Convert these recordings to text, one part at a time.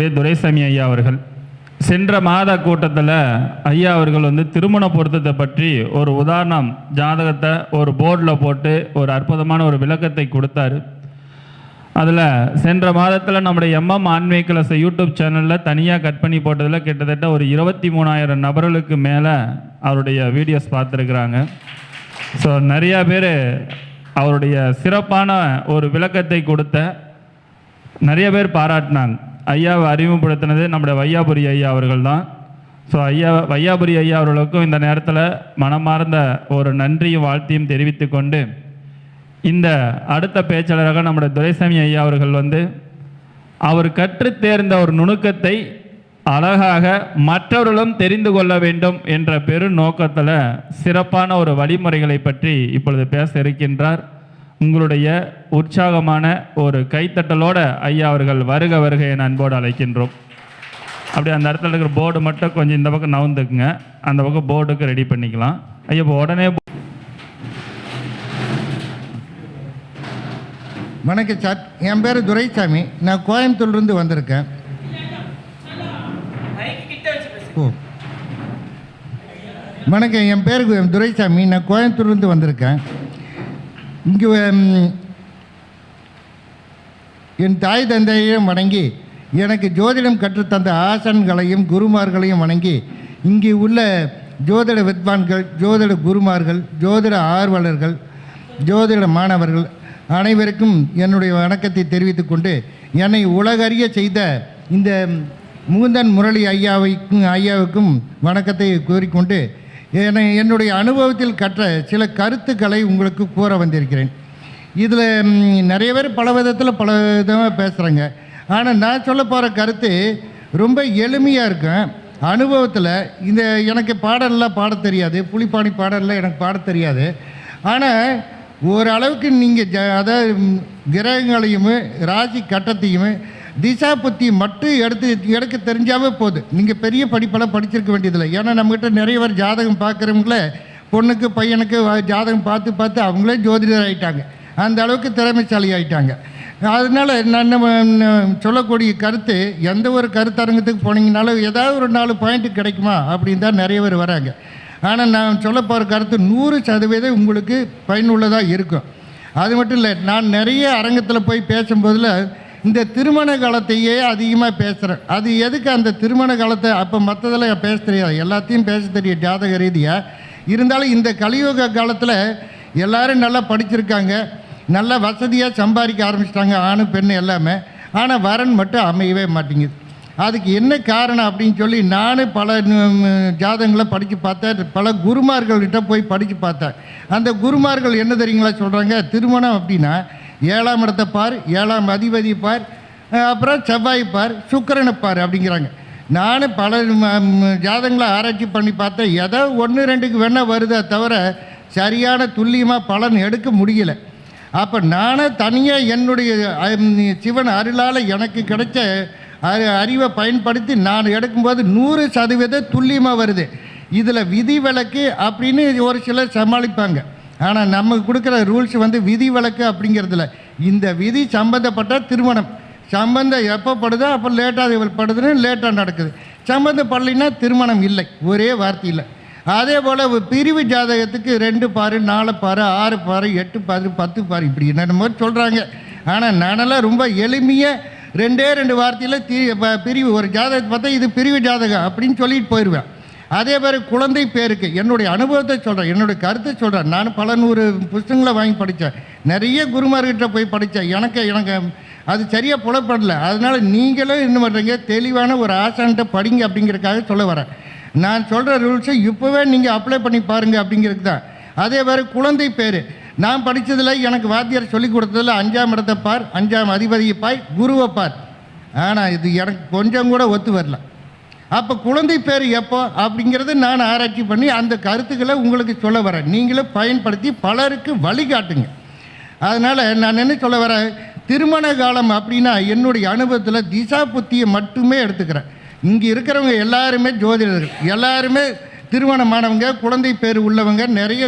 துரைசாமி ஐயா அவர்கள். சென்ற மாத கூட்டத்தில் ஐயா அவர்கள் வந்து திருமண பொருத்தத்தை பற்றி ஒரு உதாரணம் ஜாதகத்தை ஒரு போர்டில் போட்டு ஒரு அற்புதமான ஒரு விளக்கத்தை கொடுத்தாரு. அதில் சென்ற மாதத்தில் நம்முடைய எம்எம் ஆன்மீக கிளஸ் யூடியூப் சேனலில் தனியாக கட் பண்ணி போட்டதில் கிட்டத்தட்ட ஒரு இருபத்தி மூணாயிரம் நபர்களுக்கு மேலே அவருடைய வீடியோஸ் பார்த்துருக்குறாங்க. ஸோ நிறையா பேர் அவருடைய சிறப்பான ஒரு விளக்கத்தை கொடுத்த நிறைய பேர் பாராட்டினாங்க. ஐயாவை அறிமுகப்படுத்தினது நம்முடைய வையாபுரி ஐயா அவர்கள் தான் ஸோ ஐயா வையாபுரி ஐயா அவர்களுக்கும் இந்த நேரத்தில் மனமார்ந்த ஒரு நன்றியும் வாழ்த்தையும் தெரிவித்து கொண்டு இந்த அடுத்த பேச்சாளராக நம்முடைய துரைசாமி ஐயா அவர்கள் வந்து அவர் கற்றுத் தேர்ந்த ஒரு நுணுக்கத்தை அழகாக மற்றவர்களும் தெரிந்து கொள்ள வேண்டும் என்ற பெரு நோக்கத்தில் சிறப்பான ஒரு வழிமுறைகளை பற்றி இப்பொழுது பேச இருக்கின்றார். உங்களுடைய உற்சாகமான ஒரு கைத்தட்டலோட ஐயா அவர்கள் வருக வருக என அன்போடு அழைக்கின்றோம். அப்படி அந்த இடத்துல இருக்கிற போர்டு மட்டும் கொஞ்சம் இந்த பக்கம் நவுந்துக்குங்க. அந்த பக்கம் போர்டுக்கு ரெடி பண்ணிக்கலாம். ஐயா இப்போ உடனே வணக்கம் சார். என் பேர் துரைசாமி. நான் கோயம்புத்தூர்லேருந்து வந்திருக்கேன். ஓ. வணக்கம். என் பேர் துரைசாமி. நான் கோயம்புத்தூர்லேருந்து வந்திருக்கேன். இங்கே என் தாய் தந்தையையும் வணங்கி எனக்கு ஜோதிடம் கற்றுத்தந்த ஆசன்களையும் குருமார்களையும் வணங்கி இங்கே உள்ள ஜோதிட வித்வான்கள் ஜோதிட குருமார்கள் ஜோதிட ஆர்வலர்கள் ஜோதிட மாணவர்கள் அனைவருக்கும் என்னுடைய வணக்கத்தை தெரிவித்துக் கொண்டு என்னை உலகறிய செய்த இந்த முகுந்தன் முரளி ஐயாவைக்கும் ஐயாவுக்கும் வணக்கத்தை கூறிக்கொண்டு என்னை என்னுடைய அனுபவத்தில் கற்ற சில கருத்துக்களை உங்களுக்கு கூற வந்திருக்கிறேன். இதில் நிறைய பேர் பல விதத்தில் பல விதமாக பேசுகிறாங்க ஆனால் நான் சொல்ல போகிற கருத்து ரொம்ப எளிமையாக இருக்கும். அனுபவத்தில் இந்த எனக்கு பாடல்லாம் பாட தெரியாது. புலிப்பாணி பாடல்லாம் எனக்கு பாட தெரியாது. ஆனால் ஓரளவுக்கு நீங்கள் ஜ அதாவது கிரகங்களையும் ராசி கட்டத்தையும் திசா புத்தி மட்டும் எடுத்து எடுக்க தெரிஞ்சாவே போதும் நீங்கள் பெரிய படிப்பெல்லாம் படிச்சிருக்க வேண்டியதில்லை. ஏன்னா நம்மகிட்ட நிறைய பேர் ஜாதகம் பார்க்குறவங்கள பொண்ணுக்கு பையனுக்கு ஜாதகம் பார்த்து பார்த்து அவங்களே ஜோதிடர் ஆகிட்டாங்க அந்த அளவுக்கு திறமைசாலி ஆகிட்டாங்க அதனால் நான் சொல்லக்கூடிய கருத்து எந்த ஒரு கருத்தரங்கத்துக்கு போனீங்கனாலும் ஏதாவது ஒரு நாலு பாயிண்ட் கிடைக்குமா அப்படின்னு தான் நிறைய பேர் வராங்க. ஆனால் நான் சொல்ல போகிற கருத்து நூறு சதவீதம் உங்களுக்கு பயனுள்ளதாக இருக்கும். அது மட்டும் இல்லை நான் நிறைய அரங்கத்தில் போய் பேசும்போதில் இந்த திருமண காலத்தையே அதிகமாக பேசுகிறேன் அது எதுக்கு அந்த திருமண காலத்தை? அப்போ மற்றதெல்லாம் பேச தெரியாது. எல்லாத்தையும் பேச தெரியும். ஜாதக ரீதியாக இருந்தாலும் இந்த கலியுக காலத்தில் எல்லாரும் நல்லா படிச்சிருக்காங்க. நல்ல வசதியாக சம்பாதிக்க ஆரம்பிச்சிட்டாங்க. ஆணு பெண் எல்லாமே. ஆனால் வரன் மட்டும் அமையவே மாட்டேங்குது. அதுக்கு என்ன காரணம் அப்படின்னு சொல்லி நானும் பல ஜாதகங்களை படித்து பார்த்தேன். பல குருமார்கள்கிட்ட போய் படித்து பார்த்தேன். அந்த குருமார்கள் என்ன தெரியுங்களா சொல்கிறாங்க திருமணம் அப்படின்னா ஏழாம் இடத்தை பார் ஏழாம் அதிபதி பார் அப்புறம் செவ்வாய் பார் சுக்கரனை பார் அப்படிங்கிறாங்க. நானும் பல ம, ஜாதகங்களை ஆராய்ச்சி பண்ணி பார்த்தேன். ஏதோ ஒன்று ரெண்டுக்கு வேணால் வருதே தவிர சரியான துல்லியமாக பலன் எடுக்க முடியல. அப்போ நானே தனியாக என்னுடைய சிவன் அருளால் எனக்கு கிடைச்ச அறி- அறிவை பயன்படுத்தி நான் எடுக்கும்போது நூறு சதவீதம் துல்லியமாக வருது. இதில் விதி விலக்கு அப்படின்னு ஒரு சிலர் சமாளிப்பாங்க. ஆனால் நம்ம கொடுக்குற ரூல்ஸ் வந்து விதி வழக்கு அப்படிங்கிறதுல. இந்த விதி சம்மந்தப்பட்ட திருமணம். சம்பந்தம் எப்போ படுதோ அப்போ லேட்டாக படுதுன்னு லேட்டாக நடக்குது. சம்பந்தப்படலைன்னா திருமணம் இல்லை. ஒரே வார்த்தையில். அதே போல் பிரிவு ஜாதகத்துக்கு ரெண்டு பாரு நாலு பாரு ஆறு பாரு எட்டு பாரு பத்து பாரு இப்படி என்னென்னமோ சொல்கிறாங்க ஆனால் நானெல்லாம் ரொம்ப எளிமையாக ரெண்டே ரெண்டு வார்த்தையில் பிரிவு ஒரு ஜாதகத்தை பார்த்தா இது பிரிவு ஜாதகம் அப்படின்னு சொல்லிட்டு போயிடுவேன் அதே மாதிரி குழந்தை பேருக்கு என்னுடைய அனுபவத்தை சொல்கிறேன் என்னுடைய கருத்தை சொல்கிறேன் நான் பல நூறு புஸ்தகங்களை வாங்கி படித்தேன். நிறைய குருமார்கிட்ட போய் படித்தேன். எனக்கு எனக்கு அது சரியாக புலப்படல. அதனால் நீங்களும் என்ன பண்ணுறீங்க தெளிவான ஒரு ஆசான்கிட்ட படிங்க அப்படிங்கிறதுக்காக சொல்ல வரேன். நான் சொல்கிற ரூல்ஸை இப்போவே நீங்கள் அப்ளை பண்ணி பாருங்கள் அப்படிங்கிறது தான். அதே மாதிரி குழந்தை பேர். நான் படித்ததில் எனக்கு வாத்தியார் சொல்லிக் கொடுத்ததில் அஞ்சாம் இடத்தை பார் அஞ்சாம் அதிபதியை பாய் குருவை பார். ஆனால் இது எனக்கு கொஞ்சம் கூட ஒத்து வரல. அப்போ குழந்தை பேர் எப்போ அப்படிங்கிறத நான் ஆராய்ச்சி பண்ணி அந்த கருத்துக்களை உங்களுக்கு சொல்ல வரேன். நீங்களும் பயன்படுத்தி பலருக்கு வழிகாட்டுங்க. அதனால் நான் என்ன சொல்ல வரேன்? திருமண காலம் அப்படின்னா என்னுடைய அனுபவத்தில் திசா புத்தியை மட்டுமே எடுத்துக்கிறேன். இங்கே இருக்கிறவங்க எல்லாருமே ஜோதிடர்கள். எல்லாருமே திருமணமானவங்க குழந்தை பேர் உள்ளவங்க நிறைய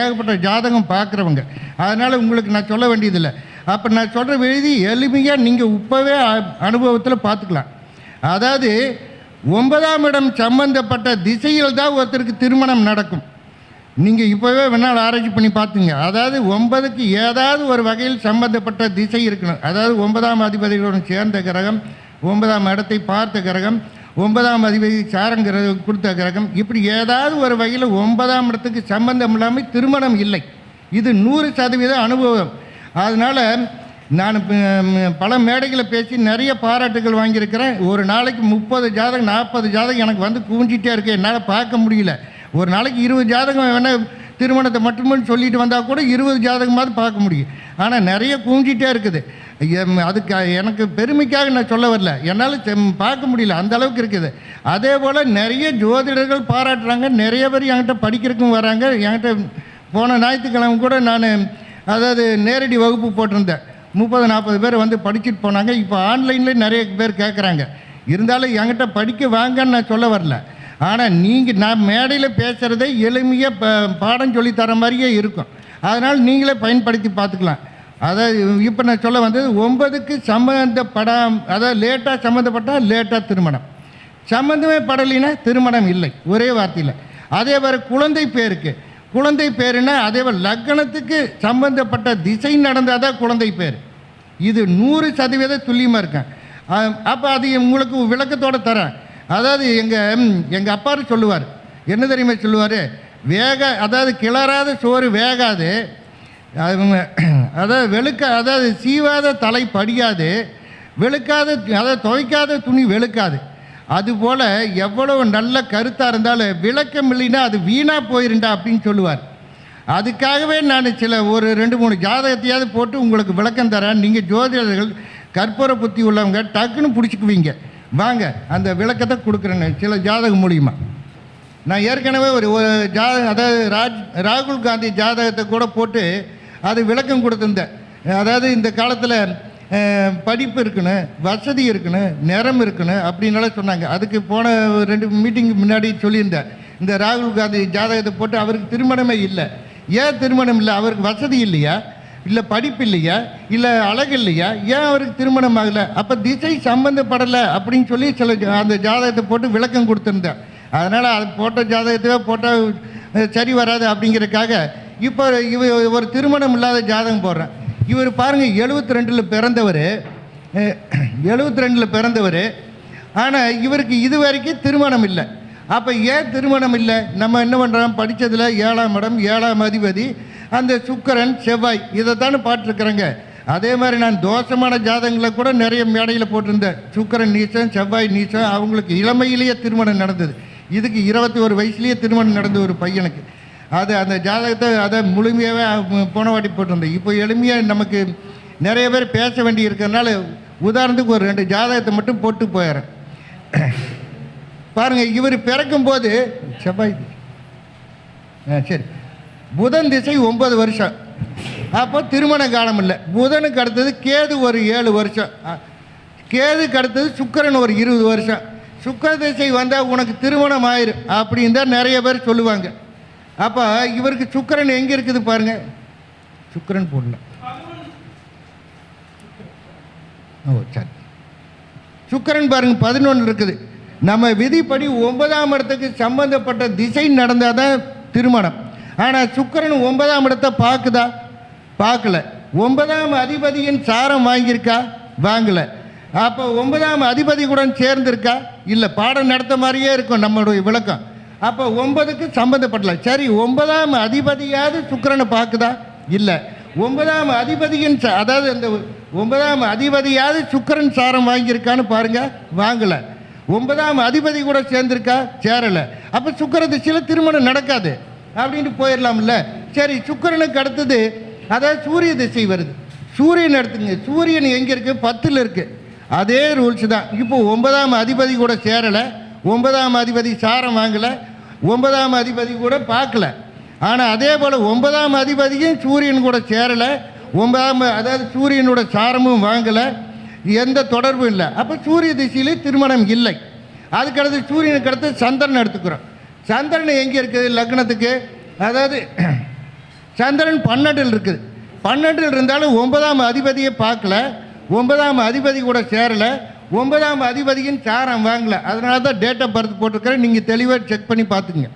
ஏகப்பட்ட ஜாதகம் பார்க்குறவங்க. அதனால் உங்களுக்கு நான் சொல்ல வேண்டியதில்லை. அப்போ நான் சொல்கிற எழுதி எளிமையாக நீங்கள் இப்போவே அனுபவத்தில் பார்த்துக்கலாம். அதாவது ஒன்பதாம் இடம் சம்பந்தப்பட்ட திசையில் தான் ஒருத்தருக்கு திருமணம் நடக்கும். நீங்கள் இப்போவே வேணால் ஆராய்ச்சி பண்ணி பார்த்துங்க. அதாவது ஒன்பதுக்கு ஏதாவது ஒரு வகையில் சம்பந்தப்பட்ட திசை இருக்கணும். அதாவது ஒன்பதாம் அதிபதிகளுடன் சேர்ந்த கிரகம் ஒன்பதாம் இடத்தை பார்த்த கிரகம் ஒன்பதாம் அதிபதி சாரம் கிரகம் கொடுத்த கிரகம் இப்படி ஏதாவது ஒரு வகையில் ஒன்பதாம் இடத்துக்கு சம்பந்தம் இல்லாமல் திருமணம் இல்லை. இது நூறு சதவீத அனுபவம். அதனால் நான் பல மேடைகளை பேசி நிறைய பாராட்டுகள் வாங்கியிருக்கிறேன். ஒரு நாளைக்கு முப்பது ஜாதகம் நாற்பது ஜாதகம் எனக்கு வந்து குவிஞ்சிட்டே இருக்கு. என்னால் பார்க்க முடியல. ஒரு நாளைக்கு இருபது ஜாதகம் வேணால் திருமணத்தை மட்டுமே சொல்லிட்டு வந்தால் கூட இருபது ஜாதகமாவது பார்க்க முடியும். ஆனால் நிறைய குவிஞ்சிட்டே இருக்குது. எம், அதுக்கு எனக்கு பெருமைக்காக நான் சொல்ல வரல. என்னால் செம்- பார்க்க முடியல. அந்த அளவுக்கு இருக்குது. அதே போல் நிறைய ஜோதிடர்கள் பாராட்டுறாங்க. நிறைய பேர் என்கிட்ட படிக்கிறதுக்கும் வராங்க. என்கிட்ட போன ஞாயிற்றுக்கிழமை கூட நான் அதாவது நேரடி வகுப்பு போட்டிருந்தேன். முப்பது நாற்பது பேர் வந்து படிச்சுட்டு போனாங்க. இப்போ ஆன்லைன்லேயும் நிறைய பேர் கேட்குறாங்க இருந்தாலும் என்கிட்ட படிக்க வாங்கன்னு நான் சொல்ல வரல. ஆனால் நீங்கள் நான் மேடையில் பேசுகிறதே எளிமையாக ப பாடம் சொல்லித் தர மாதிரியே இருக்கும். அதனால் நீங்களே பயன்படுத்தி பார்த்துக்கலாம். அதாவது இப்போ நான் சொல்ல வந்தது ஒன்பதுக்கு சம்மந்தப்படாம அதாவது லேட்டாக சம்மந்தப்பட்டால் லேட்டாக திருமணம். சம்மந்தமே படலைன்னா திருமணம் இல்லை. ஒரே வார்த்தையில். அதே மாதிரி குழந்தை பேருக்கு. குழந்தை பேருன்னா அதே மாதிரி லக்னத்துக்கு சம்பந்தப்பட்ட திசை நடந்தால் தான் குழந்தை பேர். இது நூறு சதவீத துல்லியமாக இருக்கேன். அப்போ அது உங்களுக்கு விளக்கத்தோடு தரேன். அதாவது எங்கள் எங்கள் அப்பாரு சொல்லுவார். என்ன தெரியுமா சொல்லுவார்? வேக அதாவது கிளறாத சோறு வேகாது. அதாவது வெளுக்க அதாவது சீவாத தலை படியாது. வெளுக்காத அதாவது துவைக்காத துணி வெளுக்காது. அதுபோல் எவ்வளவு நல்ல கருத்தாக இருந்தாலும் விளக்கம் இல்லைன்னா அது வீணாக போயிருண்டா அப்படின்னு சொல்லுவார். அதுக்காகவே நான் சில ஒரு ரெண்டு மூணு ஜாதகத்தையாவது போட்டு உங்களுக்கு விளக்கம் தரேன். நீங்கள் ஜோதிடர்கள் கற்பூர புத்தி உள்ளவங்க டக்குன்னு பிடிச்சிக்குவீங்க. வாங்க அந்த விளக்கத்தை கொடுக்குறேன்னு சில ஜாதகம் மூலியமாக நான் ஏற்கனவே ஒரு ஒரு ஜாதகம் அதாவது ராஜ் ராகுல் காந்தி ஜாதகத்தை கூட போட்டு அது விளக்கம் கொடுத்துருந்தேன். அதாவது இந்த காலத்தில் படிப்பு இருக்கணும் வசதி இருக்கணும் நிறம் இருக்கணும் அப்படின்னால சொன்னாங்க. அதுக்கு போன ஒரு ரெண்டு மீட்டிங் முன்னாடி சொல்லியிருந்தேன். இந்த ராகுல் காந்தி ஜாதகத்தை போட்டு அவருக்கு திருமணமே இல்லை. ஏன் திருமணம் இல்லை? அவருக்கு வசதி இல்லையா? இல்லை படிப்பு இல்லையா? இல்லை அழகு இல்லையா? ஏன் அவருக்கு திருமணம் ஆகலை? அப்போ திசை சம்மந்தப்படலை அப்படின்னு சொல்லி சில அந்த ஜாதகத்தை போட்டு விளக்கம் கொடுத்துருந்தேன். அதனால் அது போட்ட ஜாதகத்தையே போட்டால் சரி வராது அப்படிங்கிறதுக்காக இப்போ இவ ஒரு திருமணம் இல்லாத ஜாதகம் போடுறேன். இவர் பாருங்கள் எழுபத்தி ரெண்டில் பிறந்தவர். எழுபத்தி ரெண்டில் பிறந்தவர். ஆனால் இவருக்கு இது வரைக்கும் திருமணம் இல்லை. அப்போ ஏன் திருமணம் இல்லை? நம்ம என்ன பண்ணுறோம் படித்ததில் ஏழாம் இடம் ஏழாம் அதிபதி அந்த சுக்கரன் செவ்வாய் இதை தானே பாட்டிருக்கிறேங்க அதே மாதிரி நான் தோஷமான ஜாதகங்களை கூட நிறைய மேடையில் போட்டிருந்தேன். சுக்கரன் நீச்சம் செவ்வாய் நீச்சம் அவங்களுக்கு இளமையிலேயே திருமணம் நடந்தது. இதுக்கு இருபத்தி ஒரு வயசுலேயே திருமணம் நடந்த ஒரு பையனுக்கு. அது அந்த ஜாதகத்தை அதை முழுமையாகவே போன வாட்டி போட்டிருந்தேன். இப்போ எளிமையாக நமக்கு நிறைய பேர் பேச வேண்டி இருக்கிறதுனால உதாரணத்துக்கு ஒரு ரெண்டு ஜாதகத்தை மட்டும் போட்டு போயிடுறேன். பாருங்கள் இவர் பிறக்கும்போது செவ்வாய் ஆ சரி. புதன் திசை ஒம்பது வருஷம். அப்போ திருமண காலம் இல்லை. புதனுக்கு அடுத்தது கேது ஒரு ஏழு வருஷம். கேது கேதுக்கு அடுத்தது ஒரு இருபது வருஷம். சுக்கர திசை வந்தால் உனக்கு திருமணம் ஆயிரும். அப்படின்னு தான் நிறைய பேர் சொல்லுவாங்க. அப்போ இவருக்கு சுக்கிரன் எங்கே இருக்குது பாருங்க. சுக்கரன் போடல ஓ சரி. சுக்கிரன் பாருங்க பதினொன்று இருக்குது. நம்ம விதிப்படி ஒன்பதாம் இடத்துக்கு சம்பந்தப்பட்ட திசை நடந்தால் தான் திருமணம். ஆனால் சுக்கிரன் ஒன்பதாம் இடத்தை பார்க்குதா? பார்க்கல. ஒன்பதாம் அதிபதியின் சாரம் வாங்கியிருக்கா? வாங்கலை. அப்போ ஒன்பதாம் அதிபதி கூட சேர்ந்திருக்கா? இல்லை பாடம் நடத்த மாதிரியே இருக்கும் நம்மளுடைய விளக்கம். அப்போ ஒன்பதுக்கு சம்மந்தப்படல சரி ஒன்பதாம் அதிபதியாவது சுக்கரனை பார்க்குதா? இல்லை. ஒன்பதாம் அதிபதியின் ச- அதாவது அந்த ஒன்பதாம் அதிபதியாவது சுக்கிரன் சாரம் வாங்கியிருக்கான்னு பாருங்க வாங்கலை. ஒன்பதாம் அதிபதி கூட சேர்ந்திருக்கா? சேரலை. அப்போ சுக்கிர திசையில் திருமணம் நடக்காது. அப்படின்ட்டு போயிடலாம்ல. சரி சுக்கரனுக்கு அடுத்தது அதாவது சூரிய திசை வருது. சூரியன் எடுத்துங்க. சூரியன் எங்கே இருக்குது பத்தில் இருக்குது அதே ரூல்ஸ் தான். இப்போ ஒன்பதாம் அதிபதி கூட சேரலை. ஒன்பதாம் அதிபதி சாரம் வாங்கலை. ஒன்பதாம் அதிபதி கூட பார்க்கல. ஆனால் அதே போல் ஒன்பதாம் அதிபதியும் சூரியன் கூட சேரலை. ஒன்பதாம் அதாவது சூரியனோட சாரமும் வாங்கலை. எந்த தொடர்பும் இல்லை. அப்போ சூரிய திசையிலே திருமணம் இல்லை. அதுக்கடுத்து சூரியனுக்கு அடுத்து சந்திரன் எடுத்துக்கிறோம். சந்திரன் எங்கே இருக்குது? லக்னத்துக்கு. அதாவது சந்திரன் பன்னெண்டில் இருக்குது. பன்னெண்டில் இருந்தாலும் ஒன்பதாம் அதிபதியை பார்க்கல. ஒன்பதாம் அதிபதி கூட சேரலை. ஒன்பதாம் அதிபதியின் காரம் வாங்கல. அதனால தான் டேட் ஆஃப் பர்த் போட்டிருக்கிறேன். நீங்கள் தெளிவாக செக் பண்ணி பார்த்துங்க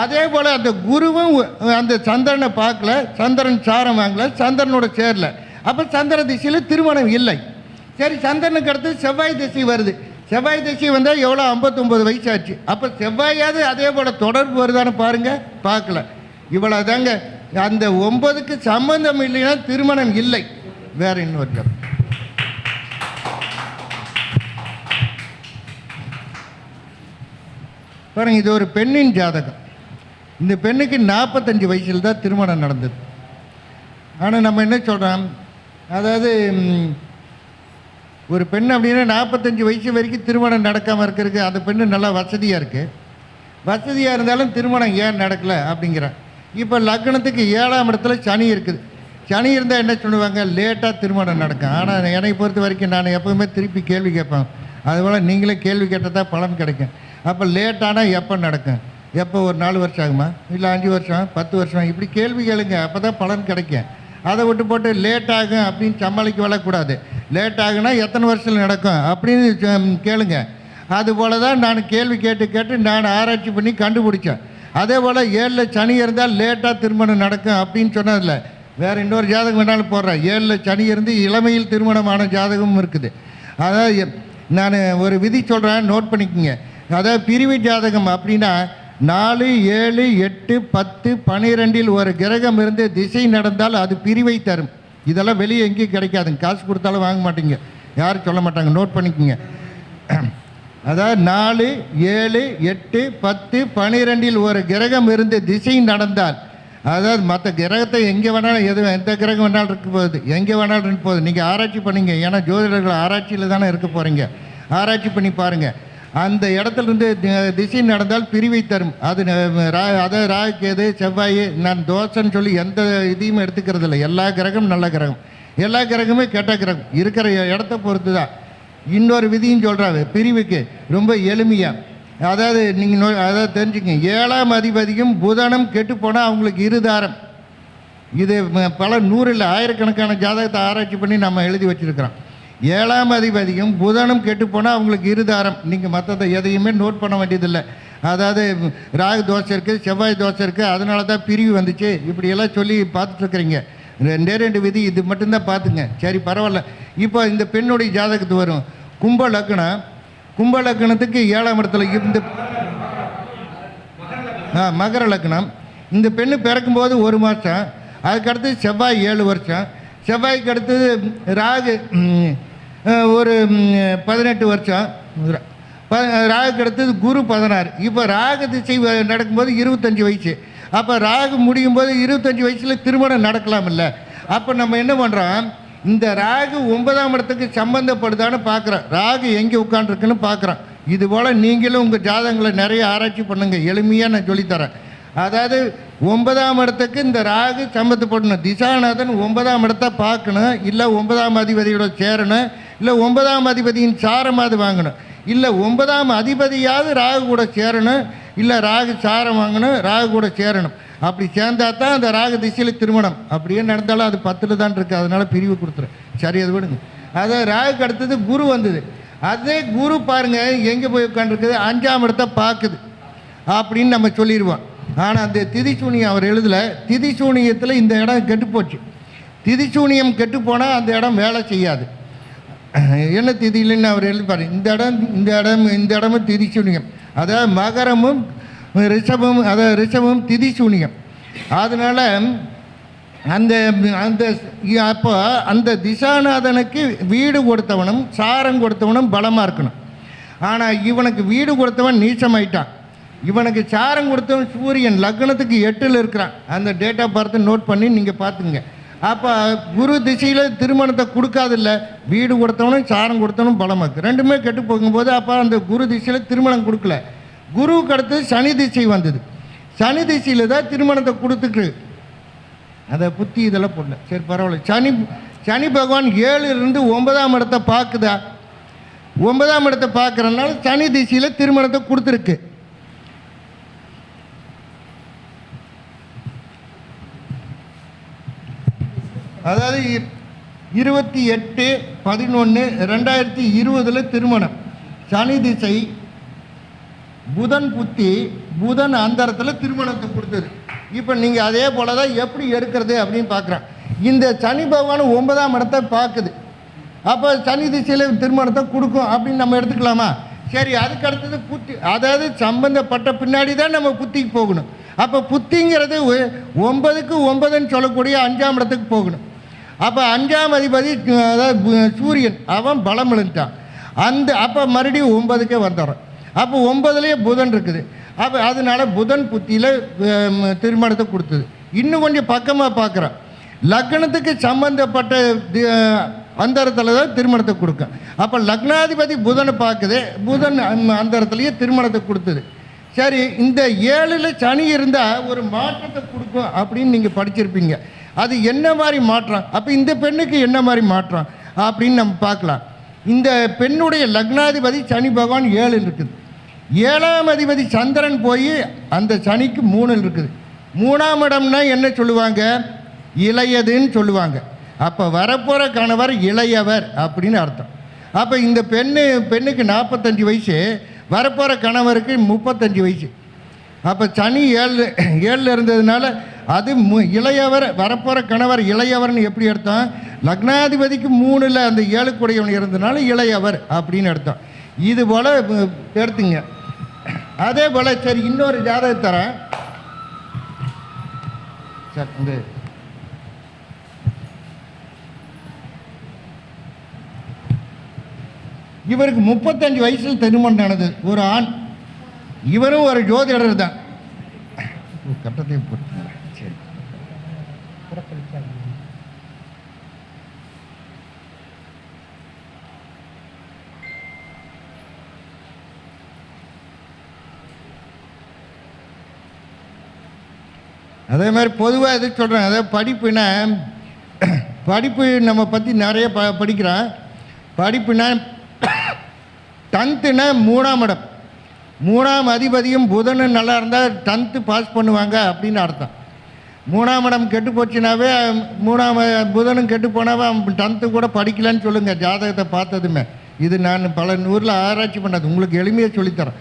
அதே போல் அந்த குருவும் அந்த சந்திரனை பார்க்கல. சந்திரன் சாரம் வாங்கல. சந்திரனோட சேரல. அப்போ சந்திர திசையில் திருமணம் இல்லை. சரி சந்திரனுக்கு அடுத்து செவ்வாய் திசை வருது. செவ்வாய் திசை வந்தால் எவ்வளோ? ஐம்பத்தொம்பது வயசாச்சு. அப்போ செவ்வாயாவது அதே போல் தொடர்பு வருதான்னு பாருங்கள் பார்க்கல. இவ்வளோ தாங்க அந்த ஒன்பதுக்கு சம்பந்தம் இல்லைன்னா திருமணம் இல்லை. வேறு இன்னொரு பாருங்கள் இது ஒரு பெண்ணின் ஜாதகம். இந்த பெண்ணுக்கு நாற்பத்தஞ்சு வயசில் தான் திருமணம் நடந்தது. ஆனால் நம்ம என்ன சொல்கிறோம் அதாவது ஒரு பெண் அப்படின்னா நாற்பத்தஞ்சு வயசு வரைக்கும் திருமணம் நடக்காமல் இருக்கிறதுக்கு அந்த பெண்ணு நல்லா வசதியாக இருக்குது வசதியாக இருந்தாலும் திருமணம் ஏன் நடக்கலை அப்படிங்கிறான். இப்போ லக்னத்துக்கு ஏழாம் இடத்துல சனி இருக்குது. சனி இருந்தால் என்ன சொல்லுவாங்க? லேட்டாக திருமணம் நடக்கும். ஆனால் என்னை பொறுத்த வரைக்கும் நான் எப்போவுமே திருப்பி கேள்வி கேட்பேன். அதுபோல் நீங்களே கேள்வி கேட்டால் தான் பலன் கிடைக்கும். அப்போ லேட்டானால் எப்போ நடக்கும்? எப்போ ஒரு நாலு வருஷம் ஆகுமா? இல்லை அஞ்சு வருஷம் பத்து வருஷம்? இப்படி கேள்வி கேளுங்க. அப்போ தான் பலன் கிடைக்கும். அதை விட்டு போட்டு லேட் ஆகும் அப்படின்னு சமாளிக்க வரக்கூடாது லேட் ஆகுனா எத்தனை வருஷத்தில் நடக்கும் அப்படின்னு சொ- கேளுங்க. அதுபோல தான் நான் கேள்வி கேட்டு கேட்டு நான் ஆராய்ச்சி பண்ணி கண்டுபிடிச்சேன். அதே போல் ஏழில் சனி இருந்தால் லேட்டாக திருமணம் நடக்கும் அப்படின்னு சொன்னதில்ல வேறு இன்னொரு ஜாதகம் வேணாலும் போடுறேன். ஏழில் சனி இருந்து இளமையில் திருமணமான ஜாதகமும் இருக்குது. அதாவது நான் ஒரு விதி சொல்கிறேன் நோட் பண்ணிக்கோங்க. அதாவது பிரிவு ஜாதகம் அப்படின்னா நாலு ஏழு எட்டு பத்து பன்னிரெண்டில் ஒரு கிரகம் இருந்து திசை நடந்தால் அது பிரிவை தரும். இதெல்லாம் வெளியே எங்கேயும் கிடைக்காதுங்க. காசு கொடுத்தாலும் வாங்க மாட்டீங்க. யாரும் சொல்ல மாட்டாங்க. நோட் பண்ணிக்கோங்க. அதாவது நாலு ஏழு எட்டு பத்து பன்னிரெண்டில் ஒரு கிரகம் இருந்து திசை நடந்தால் அதாவது மற்ற கிரகத்தை எங்கே வேணாலும் எது எந்த கிரகம் வேணாலும் இருக்க போகுது. எங்கே வேணாலும் இருக்க போகுது. நீங்கள் ஆராய்ச்சி பண்ணிங்க. ஏன்னா ஜோதிடர்கள் ஆராய்ச்சியில் தானே இருக்க போகிறீங்க ஆராய்ச்சி பண்ணி பாருங்கள் அந்த இடத்துல இருந்து திசை நடந்தால் பிரிவை தரும். அது ரா அதை ராகு கேது செவ்வாய் நான் தோசைன்னு சொல்லி எந்த இதையும் எடுத்துக்கிறது இல்லை எல்லா கிரகம் நல்ல கிரகம். எல்லா கிரகமே கெட்ட கிரகம். இருக்கிற இடத்த பொறுத்து தான் இன்னொரு விதியும் சொல்கிறாங்க பிரிவுக்கு. ரொம்ப எளிமையாக அதாவது நீங்கள் நோ அதாவது தெரிஞ்சுக்கங்க ஏழாம் அதிபதியும் புதனும் கெட்டு போனால் அவங்களுக்கு இருதாரம். இது பல நூறு இல்லை ஆயிரக்கணக்கான ஜாதகத்தை ஆராய்ச்சி பண்ணி நம்ம எழுதி வச்சிருக்கிறோம். ஏழாம் அதிபதியும் புதனும் கெட்டு போனால் அவங்களுக்கு இருதாரம். நீங்கள் மற்றதை எதையுமே நோட் பண்ண வேண்டியதில்லை. அதாவது ராகு தோசை இருக்குது செவ்வாய் தோசை இருக்குது அதனால தான் பிரிவு வந்துச்சு. இப்படியெல்லாம் சொல்லி பார்த்துட்ருக்குறீங்க. ரெண்டே ரெண்டு விதி இது மட்டும்தான் பார்த்துங்க. சரி பரவாயில்ல. இப்போ இந்த பெண்ணுடைய ஜாதகத்து வரும். கும்ப லக்னம் கும்ப லக்னத்துக்கு ஏழாம் இடத்துல இருந்து ஆ மகர லக்னம். இந்த பெண்ணு பிறக்கும்போது ஒரு மாதம் அதுக்கடுத்து செவ்வாய் ஏழு வருஷம். செவ்வாய்க்கு அடுத்தது ராகு ஒரு பதினெட்டு வருஷம். ரா- ப- ராகுக்கு அடுத்தது குரு பதினாறு. இப்போ ராகு திசை நடக்கும்போது இருபத்தஞ்சி வயசு. அப்போ ராகு முடியும் போது இருபத்தஞ்சி வயசில் திருமணம் நடக்கலாம்ல அப்போ நம்ம என்ன பண்ணுறோம் இந்த ராகு ஒன்பதாம் இடத்துக்கு சம்பந்தப்படுதான்னு பார்க்குறோம் ராகு எங்கே உட்காந்துருக்குன்னு பார்க்குறோம் இது போல் நீங்களும் உங்கள் ஜாதகங்களை நிறைய ஆராய்ச்சி பண்ணுங்கள் எளிமையாக நான் சொல்லித்தரேன். அதாவது ஒன்பதாம் இடத்துக்கு இந்த ராகு சம்பந்தப்படணும். திசாநாதன் ஒன்பதாம் இடத்த பார்க்கணும். இல்லை ஒன்பதாம் அதிபதியோட சேரணும். இல்லை ஒன்பதாம் அதிபதியின் சாரமாவது வாங்கணும். இல்லை ஒன்பதாம் அதிபதியாவது ராகு கூட சேரணும். இல்லை ராகு சாரம் வாங்கணும் ராகு கூட சேரணும். அப்படி சேர்ந்தா தான் அந்த ராகு திசையில் திருமணம். அப்படியே நடந்தாலும் அது பத்தில் தான் இருக்குது அதனால் பிரிவு கொடுத்துரும் சரி அது விடுங்க. அதை ராகுக்கு அடுத்தது குரு வந்தது. அதே குரு பாருங்க எங்கே போய் உட்காந்துருக்குது அஞ்சாம் இடத்த பார்க்குது. அப்படின்னு நம்ம சொல்லிடுவோம் ஆனால் அந்த திதிசூனியம் அவர் எழுதலை. திதிசூனியத்தில் இந்த இடம் கெட்டு போச்சு. திதிசூனியம் கெட்டு போனால் அந்த இடம் வேலை செய்யாது. என்ன திதியிலன்னு அவர் எழுதிப்பார் இந்த இடம் இந்த இடம் இந்த இடமும் திதி சூனியம் அதாவது மகரமும் ரிஷபம் அதாவது ரிஷவம் திதி சூனியம் அதனால் அந்த அந்த அப்போ அந்த திசாநாதனுக்கு வீடு கொடுத்தவனும் சாரம் கொடுத்தவனும் பலமாக இருக்கணும். ஆனால் இவனுக்கு வீடு கொடுத்தவன் நீச்சமாயிட்டான். இவனுக்கு சாரம் கொடுத்தவன் சூரியன் லக்னத்துக்கு எட்டில் இருக்கிறான். அந்த டேட் ஆஃப் பர்த் நோட் பண்ணி நீங்கள் பார்த்துங்க அப்போ குரு திசையில் திருமணத்தை கொடுக்காதில்ல. வீடு கொடுத்தவனும் சாரம் கொடுத்தவனும் பலமாக ரெண்டுமே கெட்டு போகும்போது அப்போ அந்த குரு திசையில் திருமணம் கொடுக்கல. குருவுக்கு அடுத்து சனி திசை வந்தது. சனி திசையில் தான் திருமணத்தை கொடுத்துக்கு அதை புத்தி இதெல்லாம் போடல. சரி பரவாயில்ல. சனி சனி பகவான் ஏழுலேருந்து ஒன்பதாம் இடத்தை பார்க்குதா? ஒன்பதாம் இடத்தை பார்க்குறதுனால சனி திசையில் திருமணத்தை கொடுத்துருக்கு. அதாவது இருபத்தி எட்டு பதினொன்று ரெண்டாயிரத்தி இருபதில் திருமணம். சனி திசை புதன் புத்தி புதன் அந்தரத்தில் திருமணத்தை கொடுத்தது. இப்போ நீங்கள் அதே போல தான் எப்படி எடுக்கிறது அப்படின்னு பார்க்குறேன் இந்த சனி பகவான் ஒன்பதாம் இடத்தை பார்க்குது அப்போ சனி திசையில் திருமணத்தை கொடுக்கும் அப்படின்னு நம்ம எடுத்துக்கலாமா? சரி அதுக்கு அடுத்தது புத்தி. அதாவது சம்பந்தப்பட்ட பின்னாடி தான் நம்ம புத்திக்கு போகணும். அப்போ புத்திங்கிறது ஒ- ஒன்பதுக்கு ஒன்பதுன்னு சொல்லக்கூடிய அஞ்சாம் இடத்துக்கு போகணும். அப்போ அஞ்சாம் அதிபதி அதாவது சூரியன் அவன் பலம் இழுந்துட்டான் அந்த அப்போ மறுபடியும் ஒன்பதுக்கே வந்துடுறான் அப்போ ஒன்பதுலேயே புதன் இருக்குது. அப்போ அதனால புதன் புத்தியில் திருமணத்தை கொடுத்தது. இன்னும் கொஞ்சம் பக்கமாக பார்க்குறேன் லக்னத்துக்கு சம்மந்தப்பட்ட தி- அந்தரத்தில் தான் திருமணத்தை கொடுக்கும் அப்போ லக்னாதிபதி புதனை பார்க்குது புதன் அந்தரத்துலேயே திருமணத்தை கொடுத்தது. சரி இந்த ஏழில் சனி இருந்தால் ஒரு மாற்றத்தை கொடுக்கும் அப்படின்னு நீங்கள் படிச்சிருப்பீங்க. அது என்ன மாதிரி மாற்றம்? அப்போ இந்த பெண்ணுக்கு என்ன மாதிரி மாற்றம்? அப்படின்னு நம்ம பார்க்கலாம். இந்த பெண்ணுடைய லக்னாதிபதி சனி பகவான் ஏழில் இருக்குது. ஏழாம் அதிபதி சந்திரன் போய் அந்த சனிக்கு மூணில் இருக்குது. மூணாம் இடம்னா என்ன சொல்லுவாங்க? இளையதுன்னு சொல்லுவாங்க. அப்போ வரப்போகிற கணவர் இளையவர் அப்படின்னு அர்த்தம். அப்போ இந்த பெண்ணு பெண்ணுக்கு நாற்பத்தஞ்சு வயசு வரப்போகிற கணவருக்கு முப்பத்தஞ்சு வயசு. அப்போ சனி ஏழு ஏழில் இருந்ததுனால அது மு இளையவர் வரப்போகிற கணவர் இளையவர்னு எப்படி அர்த்தம்? லக்னாதிபதிக்கு மூணில் அந்த ஏழுக்குடையவன் இருந்தனால இளையவர் அப்படின்னு அர்த்தம். இது போல் எடுத்துங்க. அதே போல் சரி இன்னொரு ஜாதகம் தரேன். சார் இந்த இவருக்கு முப்பத்தஞ்சு வயசில் திருமணம் நடந்தது. ஒரு ஆண். இவரும் ஒரு ஜோதிடர் தான். கட்டத்தையும் போட்டு சரி அதே மாதிரி பொதுவாக எதுக்கு சொல்கிறேன் அதாவது படிப்புனா படிப்பு நம்ம பற்றி நிறைய ப படிக்கிறோம். படிப்புனா டென்த்துனா மூணாம் இடம். மூணாம் அதிபதியும் புதனும் நல்லா இருந்தால் டென்த்து பாஸ் பண்ணுவாங்க அப்படின்னு அர்த்தம். மூணாம் இடம் கெட்டு போச்சுனாவே மூணாம் புதனும் கெட்டு போனாவே அவன் டென்த்து கூட படிக்கலன்னு சொல்லுங்கள் ஜாதகத்தை பார்த்ததுமே. இது நான் பல நூறில் ஆராய்ச்சி பண்ணது. உங்களுக்கு எளிமையாக சொல்லித்தரேன்.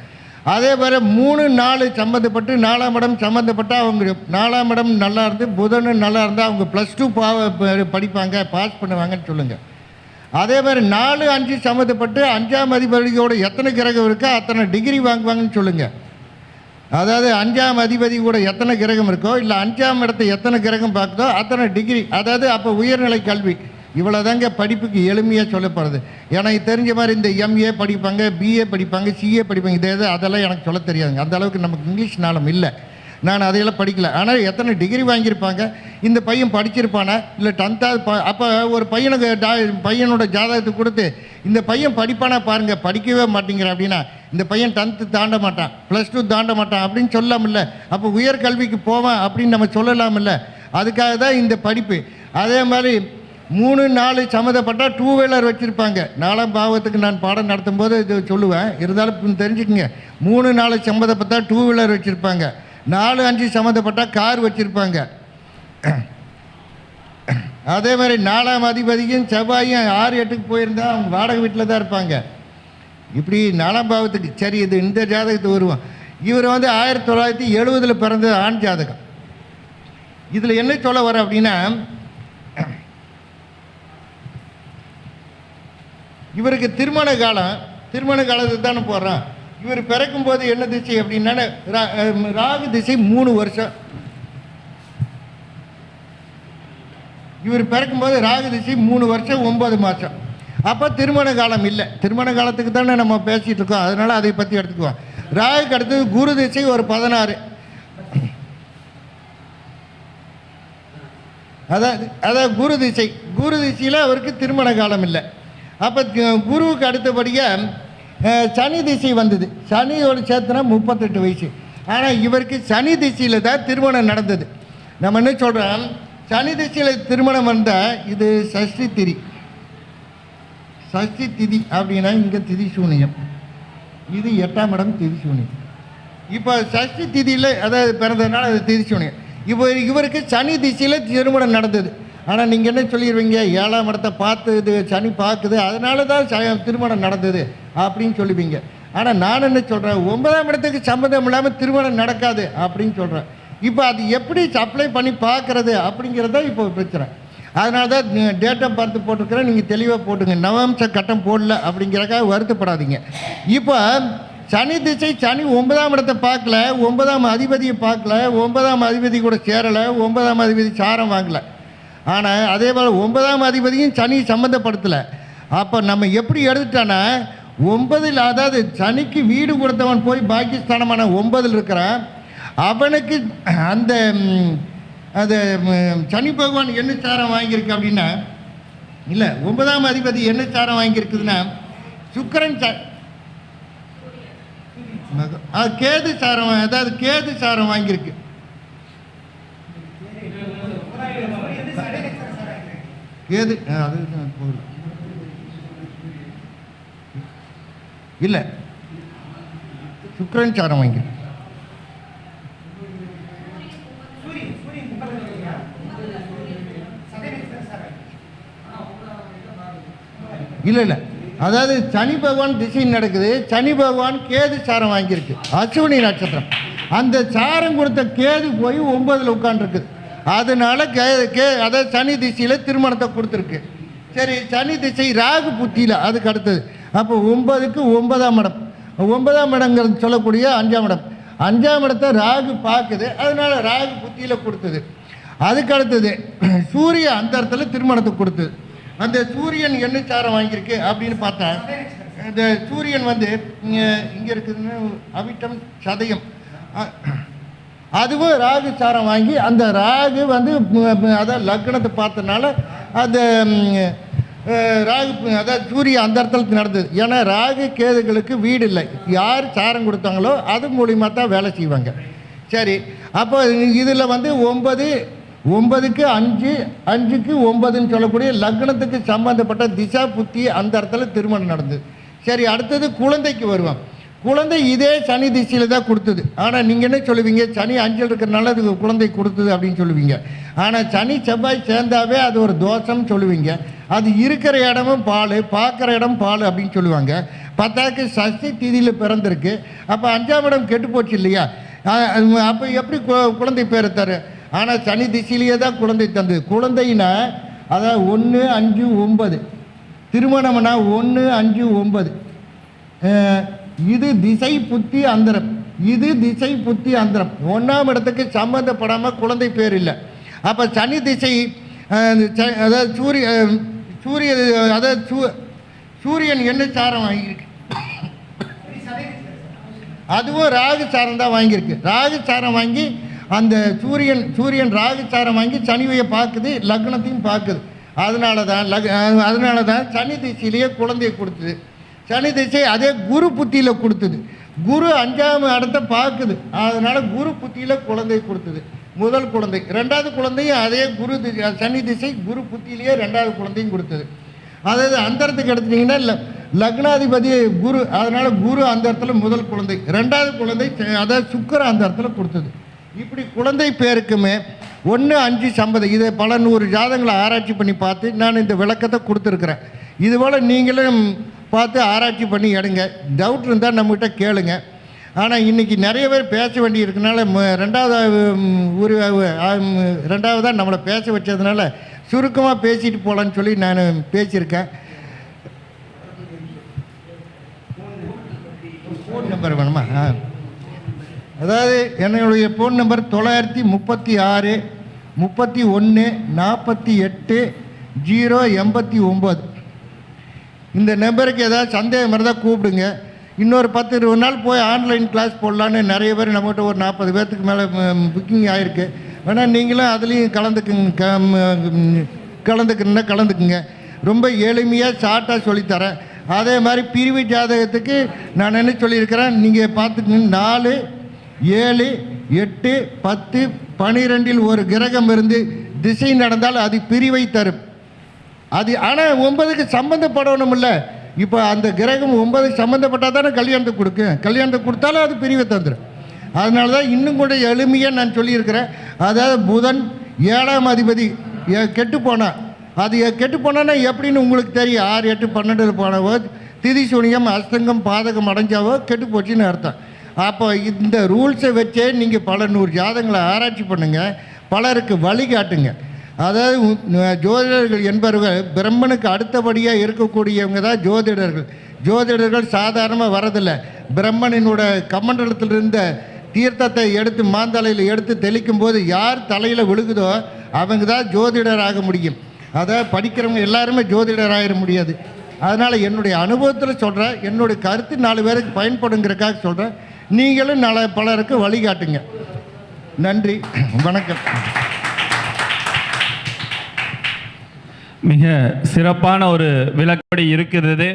அதே மாதிரி மூணு நாலு சம்மந்தப்பட்டு நாலாம் இடம் சம்மந்தப்பட்டால் அவங்க நாலாம் இடம் நல்லா இருந்து புதன் நல்லா இருந்தால் அவங்க ப்ளஸ் டூ பா படிப்பாங்க பாஸ் பண்ணுவாங்கன்னு சொல்லுங்கள் அதே மாதிரி நாலு அஞ்சு சம்மந்தப்பட்டு அஞ்சாம் அதிபதியோட எத்தனை கிரகம் இருக்கோ அத்தனை டிகிரி வாங்குவாங்கன்னு சொல்லுங்கள் அதாவது அஞ்சாம் அதிபதி கூட எத்தனை கிரகம் இருக்கோ இல்லை அஞ்சாம் இடத்தை எத்தனை கிரகம் பார்க்குதோ அத்தனை டிகிரி அதாவது அப்போ உயர்நிலை கல்வி. இவ்வளோதாங்க படிப்புக்கு எளிமையாக சொல்லப்படுறது எனக்கு தெரிஞ்ச மாதிரி இந்த எம்ஏ படிப்பாங்க பிஏ படிப்பாங்க சிஏ படிப்பாங்க இதே இது அதெல்லாம் எனக்கு சொல்ல தெரியாதுங்க. அந்த அளவுக்கு நமக்கு இங்கிலீஷ் நாளம் இல்லை. நான் அதையெல்லாம் படிக்கல. ஆனால் எத்தனை டிகிரி வாங்கியிருப்பாங்க? இந்த பையன் படிச்சிருப்பானா? இல்லை டென்த்தாவது ப அப்போ ஒரு பையனுக்கு டா பையனோட ஜாதகத்தை கொடுத்து இந்த பையன் படிப்பானா பாருங்கள் படிக்கவே மாட்டேங்கிற அப்படின்னா இந்த பையன் டென்த்து தாண்ட மாட்டான் ப்ளஸ் டூ தாண்ட மாட்டான் அப்படின்னு சொல்லாமில்ல. அப்போ உயர்கல்விக்கு போவான் அப்படின்னு நம்ம சொல்லலாமில்ல. அதுக்காக தான் இந்த படிப்பு. அதே மாதிரி மூணு நாலு சம்மந்தப்பட்டால் டூ வீலர் வச்சுருப்பாங்க. நாலாம் பாவத்துக்கு நான் பாடம் நடத்தும் போது இது சொல்லுவேன். இருந்தாலும் தெரிஞ்சுக்கங்க. மூணு நாலு சம்மந்தப்பட்டால் டூ வீலர் வச்சுருப்பாங்க. நாலு அஞ்சு சம்மந்தப்பட்டால் கார் வச்சுருப்பாங்க. அதே மாதிரி நாலாம் அதிபதியும் செவ்வாயும் ஆறு எட்டுக்கு போயிருந்தால் அவங்க வாடகை வீட்டில் தான் இருப்பாங்க. இப்படி நாலாம் பாவத்துக்கு சரி இது இந்த ஜாதகத்துக்கு வருவோம். இவர் வந்து ஆயிரத்தி தொள்ளாயிரத்தி எழுபதில் பிறந்த ஆண் ஜாதகம். இதில் என்ன சொல்ல வர அப்படின்னா இவருக்கு திருமண காலம் திருமண காலத்துக்கு தானே போடுறான். இவர் பிறக்கும் போது என்ன திசை அப்படின்னா ரா- ராகு திசை மூணு வருஷம். இவர் பிறக்கும்போது ராகு திசை மூணு வருஷம் ஒன்பது மாதம் அப்போ திருமண காலம் இல்லை. திருமண காலத்துக்கு தானே நம்ம பேசிகிட்டு இருக்கோம். அதனால் அதை பற்றி எடுத்துக்குவோம். ராகுக்கு அடுத்தது குரு திசை ஒரு பதினாறு. அதாவது அதாவது குரு திசை. குரு திசையில் அவருக்கு திருமண காலம் இல்லை. அப்போ குருவுக்கு அடுத்தபடியாக சனி திசை வந்தது. சனியோடு சேர்த்துனா முப்பத்தெட்டு வயசு. ஆனால் இவருக்கு சனி திசையில் தான் திருமணம் நடந்தது. நம்ம என்ன சொல்கிறோம் சனி திசையில் திருமணம் வந்தால் இது சஷ்டி திரி சஷ்டி திதி அப்படின்னா இங்கே திதி சூனியம். இது எட்டாம் இடம் திதி சூனியம். இப்போ சஷ்டி திதியில் அதாவது பிறந்ததுனால அது திதி சூனியம். இப்போ இவருக்கு சனி திசையில் திருமணம் நடந்தது. ஆனால் நீங்கள் என்ன சொல்லிடுவீங்க ஏழாம் இடத்தை பார்த்து இது சனி பார்க்குது அதனால தான் ச- திருமணம் நடந்தது அப்படின்னு சொல்லுவீங்க. ஆனால் நான் என்ன சொல்கிறேன் ஒன்பதாம் இடத்துக்கு சம்மந்தம் இல்லாமல் திருமணம் நடக்காது அப்படின்னு சொல்கிறேன் இப்போ அது எப்படி சப்ளை பண்ணி பார்க்குறது அப்படிங்கிறது தான் இப்போ பிரச்சனை. அதனால தான் டேட்டா பார்த்து போட்டிருக்கிறேன் நீங்கள் தெளிவாக போட்டுங்க. நவம்ச கட்டம் போடல அப்படிங்கிறக்காக வருத்தப்படாதீங்க. இப்போ சனி திசை சனி ஒன்பதாம் இடத்தை பார்க்கல ஒன்பதாம் அதிபதியை பார்க்கல ஒன்பதாம் அதிபதி கூட சேரலை ஒன்பதாம் அதிபதி சாரம் வாங்கலை. ஆனால் அதே போல் ஒன்பதாம் அதிபதியும் சனி சம்மந்தப்படுத்தலை அப்போ நம்ம எப்படி எடுத்துட்டோன்னா ஒன்பதில் அதாவது சனிக்கு வீடு கொடுத்தவன் போய் பாக்கியஸ்தானமான ஒன்பதில் இருக்கிறான். அவனுக்கு அந்த அது சனி பகவான் என்ன சாரம் வாங்கியிருக்கு அப்படின்னா இல்லை ஒன்பதாம் அதிபதி என்ன சாரம் வாங்கியிருக்குதுன்னா சுக்கிரன் சா கேது சாரம் அதாவது கேது சாரம் வாங்கியிருக்கு. கேது அது போகல. இல்லை. சுக்கிரன் சாரம் வாங்கியிருக்கு இல்லை இல்லை. அதாவது சனி பகவான் திசை நடக்குது. சனி பகவான் கேது சாரம் வாங்கியிருக்கு. அசுவினி நட்சத்திரம். அந்த சாரம் கொடுத்த கேது போய் ஒன்பதில் உட்காந்துருக்குது அதனால கே கே அதாவது சனி திசையில் திருமணத்தை கொடுத்துருக்கு. சரி சனி திசை ராகு புத்தியில் அதுக்கு அடுத்தது. அப்போ ஒன்பதுக்கு ஒன்பதாம் இடம். ஒன்பதாம் இடங்கிறது சொல்லக்கூடிய அஞ்சாம் இடம். அஞ்சாம் இடத்தை ராகு பார்க்குது. அதனால ராகு புத்தியில் கொடுத்தது. அதுக்கு அடுத்தது சூரிய அந்த இடத்துல திருமணத்தை கொடுத்தது. அந்த சூரியன் என்ன சாரம் வாங்கியிருக்கு அப்படின்னு பார்த்தா இந்த சூரியன் வந்து இங்கே இருக்குதுன்னு அவிட்டம் சதயம். அதுவும் ராகு சாரம் வாங்கி அந்த ராகு வந்து அதான் லக்னத்தை பார்த்தனால அந்த ராகு அதாவது சூரிய அந்த இடத்துல நடந்தது. ஏன்னா ராகு கேதுகளுக்கு வீடு இல்லை. யார் சாரம் கொடுத்தாங்களோ அது மூலியமாக தான் வேலை செய்வாங்க. சரி அப்போ இதில் வந்து ஒன்பது ஒன்பதுக்கு அஞ்சு அஞ்சுக்கு ஒன்பதுன்னு சொல்லக்கூடிய லக்னத்துக்கு சம்பந்தப்பட்ட திசா புத்தி அந்த இடத்துல திருமணம் நடந்தது. சரி அடுத்தது குழந்தைக்கு வருவோம் குழந்தை இதே சனி திசையில் தான் கொடுத்தது. ஆனால் நீங்கள் என்ன சொல்லுவீங்க? சனி அஞ்சில் இருக்கிறனால அது குழந்தை கொடுத்தது அப்படின்னு சொல்லுவீங்க. ஆனால் சனி செவ்வாய் சேர்ந்தாவே அது ஒரு தோஷம் சொல்லுவீங்க. அது இருக்கிற இடமும் பால் பார்க்குற இடம் பால் அப்படின்னு சொல்லுவாங்க. பத்தாக்கு சஷ்டி திதியில் பிறந்திருக்கு. அப்போ அஞ்சாம் இடம் கெட்டு போச்சு இல்லையா? அப்போ எப்படி கு- குழந்தை பேர் தரு ஆனால் சனி திசையிலேயே தான் குழந்தை தந்தது. குழந்தைன்னா அதான் ஒன்று அஞ்சு ஒன்பது. திருமணம்னா ஒன்று அஞ்சு ஒன்பது. இது திசை புத்தி அந்தரம். இது திசை புத்தி அந்தரம். ஒன்றாம் இடத்துக்கு சம்மந்தப்படாமல் குழந்தை பேர் இல்லை. அப்போ சனி திசை ச- அதாவது சூரிய சூரிய அதாவது சூ சூரியன் என்ன சாரம் வாங்கியிருக்கு? அதுவும் ராகு சாரம் தான் வாங்கியிருக்கு. ராகு சாரம் வாங்கி அந்த சூரியன் சூரியன் ராகு சாரம் வாங்கி சனிவையை பார்க்குது லக்னத்தையும் பார்க்குது. அதனால தான் லக் அதனால தான் சனி திசையிலேயே குழந்தைய கொடுத்துது. சனி திசை அதே குரு புத்தியில் கொடுத்தது. குரு அஞ்சாம் இடத்த பார்க்குது. அதனால் குரு புத்தியில் குழந்தை கொடுத்தது. முதல் குழந்தை. ரெண்டாவது குழந்தையும் அதே குரு திசை சனி திசை குரு புத்தியிலேயே ரெண்டாவது குழந்தையும் கொடுத்தது. அதாவது அந்தரத்துக்கு எடுத்துட்டிங்கன்னா இல்லை லக்னாதிபதி குரு அதனால் குரு அந்த இடத்துல முதல் குழந்தை. ரெண்டாவது குழந்தை ச- அதாவது சுக்கர அந்த இடத்துல கொடுத்தது. இப்படி குழந்தை பேருக்குமே ஒன்று அஞ்சு சம்பதம். இதை பல நூறு ஜாதங்களை ஆராய்ச்சி பண்ணி பார்த்து நான் இந்த விளக்கத்தை கொடுத்துருக்குறேன். இதுபோல் நீங்களும் பார்த்து ஆராய்ச்சி பண்ணி எடுங்க. டவுட் இருந்தால் நம்மகிட்ட கேளுங்க. ஆனால் இன்றைக்கி நிறைய பேர் பேச வேண்டி இருக்கனால ம- ரெண்டாவது ஒரு ரெண்டாவதாக நம்மளை பேச வச்சதுனால சுருக்கமாக பேசிட்டு போகலான்னு சொல்லி நான் பேசியிருக்கேன். ஃபோன் நம்பர் வேணுமா? ஆ. அதாவது என்னுடைய ஃபோன் நம்பர் தொள்ளாயிரத்தி முப்பத்தி ஆறு முப்பத்தி ஒன்று நாற்பத்தி எட்டு ஜீரோ எண்பத்தி ஒம்பது. இந்த நம்பருக்கு ஏதாவது சந்தேகம் இருந்தால் கூப்பிடுங்க. இன்னொரு பத்து இருபது நாள் போய் ஆன்லைன் கிளாஸ் போடலான்னு நிறைய பேர் நம்மகிட்ட ஒரு நாற்பது பேர்த்துக்கு மேலே புக்கிங் ஆகிருக்கு வேணால் நீங்களும் அதுலேயும் கலந்துக்குங்க கலந்துக்குன்னா கலந்துக்குங்க. ரொம்ப எளிமையாக ஷார்ட்டாக சொல்லித்தரேன். அதே மாதிரி பிரிவு ஜாதகத்துக்கு நான் என்ன சொல்லியிருக்கிறேன்? நீங்கள் பார்த்துக்கங்க. நாலு ஏழு எட்டு பத்து பனிரெண்டில் ஒரு கிரகம் இருந்து திசை நடந்தால் அது பிரிவை தரும். அது ஆனால் ஒன்பதுக்கு சம்மந்தப்படணும் இல்லை இப்போ அந்த கிரகம் ஒன்பதுக்கு சம்மந்தப்பட்டால் தானே கல்யாணத்தை கொடுக்கும். கல்யாணத்தை கொடுத்தாலும் அது பிரிவை தந்துடும் அதனால தான் இன்னும் கூட எளிமையாக நான் சொல்லியிருக்கிறேன். அதாவது புதன் ஏழாம் அதிபதி கெட்டு போனான் அது கெட்டு போனான்னா எப்படின்னு உங்களுக்கு தெரியும். ஆறு எட்டு பன்னெண்டு போனவோ திதி சூனியம் அஸ்தங்கம் பாதகம் அடைஞ்சாவோ கெட்டு போச்சுன்னு அர்த்தம். அப்போ இந்த ரூல்ஸை வச்சே நீங்கள் பல நூறு ஜாதங்களை ஆராய்ச்சி பண்ணுங்கள் பலருக்கு வழிகாட்டுங்க அதாவது ஜோதிடர்கள் என்பவர்கள் பிரம்மனுக்கு அடுத்தபடியாக இருக்கக்கூடியவங்க தான் ஜோதிடர்கள். ஜோதிடர்கள் சாதாரணமாக வரதில்லை. பிரம்மனினோட கமண்டலத்தில் இருந்த தீர்த்தத்தை எடுத்து மாந்தலையில் எடுத்து தெளிக்கும் போது யார் தலையில் விழுகுதோ அவங்க தான் ஜோதிடர் ஆக முடியும். அதை படிக்கிறவங்க எல்லாருமே ஜோதிடர் ஆகிட முடியாது. அதனால் என்னுடைய அனுபவத்தில் சொல்கிறேன் என்னுடைய கருத்து நாலு பேருக்கு பயன்படுங்கிறக்காக சொல்கிறேன் நீங்களும் நால பலருக்கு வழிகாட்டுங்க. நன்றி. வணக்கம். மிக சிறப்பான ஒரு விளக்கப்படி இருக்கிறது.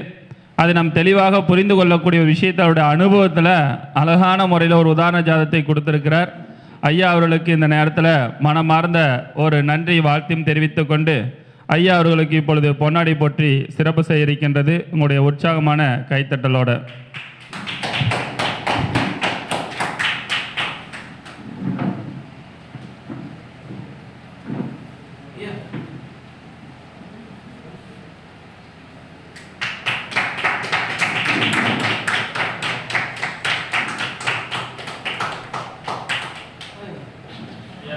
அது நம் தெளிவாக புரிந்து கொள்ளக்கூடிய ஒரு விஷயத்தை அவருடைய அனுபவத்தில் அழகான முறையில் ஒரு உதாரண ஜாதத்தை கொடுத்திருக்கிறார். ஐயா அவர்களுக்கு இந்த நேரத்தில் மனமார்ந்த ஒரு நன்றி வாழ்த்தையும் தெரிவித்து கொண்டு ஐயா அவர்களுக்கு இப்பொழுது பொன்னாடி போற்றி சிறப்பு செய்ய இருக்கின்றது. உங்களுடைய உற்சாகமான கைத்தட்டலோட.